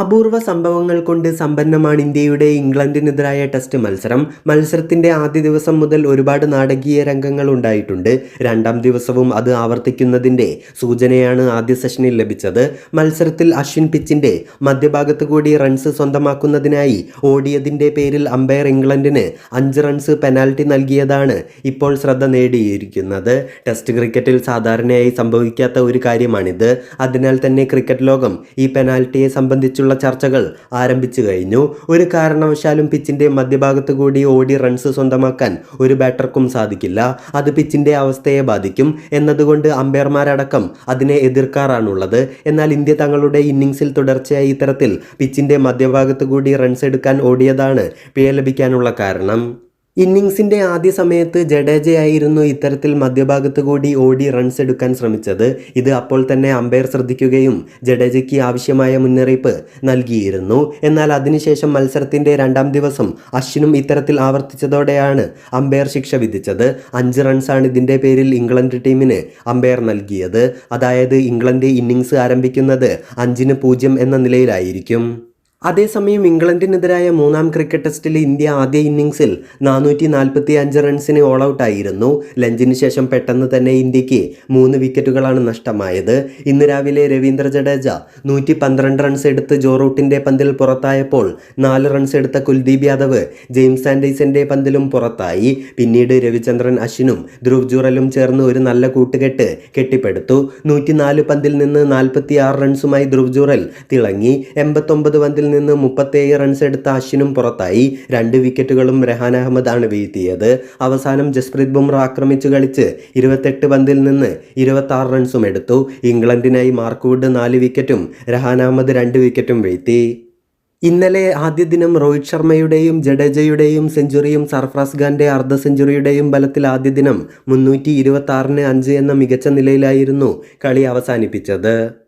അപൂർവ സംഭവങ്ങൾ കൊണ്ട് സമ്പന്നമാണ് ഇന്ത്യയുടെ ഇംഗ്ലണ്ടിനെതിരായ ടെസ്റ്റ് മത്സരം. മത്സരത്തിന്റെ ആദ്യ ദിവസം മുതൽ ഒരുപാട് നാടകീയ രംഗങ്ങൾ ഉണ്ടായിട്ടുണ്ട്. രണ്ടാം ദിവസവും അത് ആവർത്തിക്കുന്നതിന്റെ സൂചനയാണ് ആദ്യ സെഷനിൽ ലഭിച്ചത്. മത്സരത്തിൽ അശ്വിൻ പിച്ചിന്റെ മധ്യഭാഗത്ത് കൂടി റൺസ് സ്വന്തമാക്കുന്നതിനായി ഓടിയതിന്റെ പേരിൽ അമ്പയർ ഇംഗ്ലണ്ടിന് അഞ്ച് റൺസ് പെനാൽറ്റി നൽകിയതാണ് ഇപ്പോൾ ശ്രദ്ധ നേടിയിരിക്കുന്നത്. ടെസ്റ്റ് ക്രിക്കറ്റിൽ സാധാരണയായി സംഭവിക്കാത്ത ഒരു കാര്യമാണിത്. അതിനാൽ തന്നെ ക്രിക്കറ്റ് ലോകം ഈ പെനാൽറ്റിയെ സംബന്ധിച്ചുള്ള ചർച്ചകൾ ആരംഭിച്ചു കഴിഞ്ഞു. ഒരു കാരണവശാലും പിച്ചിന്റെ മധ്യഭാഗത്ത് കൂടി ഓടി റൺസ് സ്വന്തമാക്കാൻ ഒരു ബാറ്റർക്കും സാധിക്കില്ല. അത് പിച്ചിന്റെ അവസ്ഥയെ ബാധിക്കും. എന്നതുകൊണ്ട് അമ്പയർമാരടക്കം അതിനെ എതിർക്കാറാണുള്ളത്. എന്നാൽ ഇന്ത്യ തങ്ങളുടെ ഇന്നിംഗ്സിൽ തുടർച്ചയായി ഇത്തരത്തിൽ പിച്ചിന്റെ മധ്യഭാഗത്ത് കൂടി റൺസ് എടുക്കാൻ ഓടിയതാണ് പിഴ ലഭിക്കാനുള്ള കാരണം. ഇന്നിങ്സിന്റെ ആദ്യ സമയത്ത് ജഡേജയായിരുന്നു ഇത്തരത്തിൽ മധ്യഭാഗത്ത് കൂടി ഓടി റൺസ് എടുക്കാൻ ശ്രമിച്ചത്. ഇത് അപ്പോൾ തന്നെ അമ്പയർ ശ്രദ്ധിക്കുകയും ജഡേജയ്ക്ക് ആവശ്യമായ മുന്നറിയിപ്പ് നൽകിയിരുന്നു. എന്നാൽ അതിനുശേഷം മത്സരത്തിന്റെ രണ്ടാം ദിവസം അശ്വിനും ഇത്തരത്തിൽ ആവർത്തിച്ചതോടെയാണ് അമ്പയർ ശിക്ഷ വിധിച്ചത്. അഞ്ച് റൺസാണ് ഇതിന്റെ പേരിൽ ഇംഗ്ലണ്ട് ടീമിന് അമ്പയർ നൽകിയത്. അതായത് ഇംഗ്ലണ്ട് ഇന്നിങ്സ് ആരംഭിക്കുന്നത് അഞ്ചിന് പൂജ്യം എന്ന നിലയിലായിരിക്കും. അതേസമയം ഇംഗ്ലണ്ടിനെതിരായ മൂന്നാം ക്രിക്കറ്റ് ടെസ്റ്റിൽ ഇന്ത്യ ആദ്യ ഇന്നിംഗ്സിൽ നാനൂറ്റി നാൽപ്പത്തി അഞ്ച് റൺസിന് ഓൾ ഔട്ട് ആയിരുന്നു. ലഞ്ചിന് ശേഷം പെട്ടെന്ന് തന്നെ ഇന്ത്യയ്ക്ക് മൂന്ന് വിക്കറ്റുകളാണ് നഷ്ടമായത്. ഇന്ന് രാവിലെ രവീന്ദ്ര ജഡേജ നൂറ്റി പന്ത്രണ്ട് റൺസ് എടുത്ത് ജോ റൂട്ടിന്റെ പന്തിൽ പുറത്തായപ്പോൾ നാല് റൺസ് എടുത്ത കുൽദീപ് യാദവ് ജെയിംസ് ആൻഡീസിന്റെ പന്തിലും പുറത്തായി. പിന്നീട് രവിചന്ദ്രൻ അശ്വിനും ധ്രുവ് ജുറലും ചേർന്ന് ഒരു നല്ല കൂട്ടുകെട്ട് കെട്ടിപ്പടുത്തു. നൂറ്റിനാല് പന്തിൽ നിന്ന് നാൽപ്പത്തി റൺസുമായി ധ്രുവ് ജുറൽ തിളങ്ങി. എൺപത്തൊമ്പത് പന്തിൽ നിന്ന് മുപ്പത്തേഴ് റൺസ് എടുത്ത അശ്വിനും പുറത്തായി. രണ്ട് വിക്കറ്റുകളും രഹാൻ അഹമ്മദാണ് വീഴ്ത്തിയത്. അവസാനം ജസ്പ്രീത് ബുംറ ആക്രമിച്ചു കളിച്ച് ഇരുപത്തെട്ട് പന്തിൽ നിന്ന് ഇരുപത്തി ആറ് റൺസും എടുത്തു. ഇംഗ്ലണ്ടിനായി മാർക്ക് വുഡ് നാല് വിക്കറ്റും രഹാൻ അഹമ്മദ് രണ്ട് വിക്കറ്റും വീഴ്ത്തി. ഇന്നലെ ആദ്യ ദിനം രോഹിത് ശർമ്മയുടെയും ജഡേജയുടെയും സെഞ്ചുറിയും സർഫ്രാസ് ഖാന്റെ അർദ്ധ സെഞ്ചുറിയുടെയും ബലത്തിൽ ആദ്യ ദിനം മുന്നൂറ്റി ഇരുപത്തി ആറിന് അഞ്ച് എന്ന മികച്ച നിലയിലായിരുന്നു കളി അവസാനിപ്പിച്ചത്.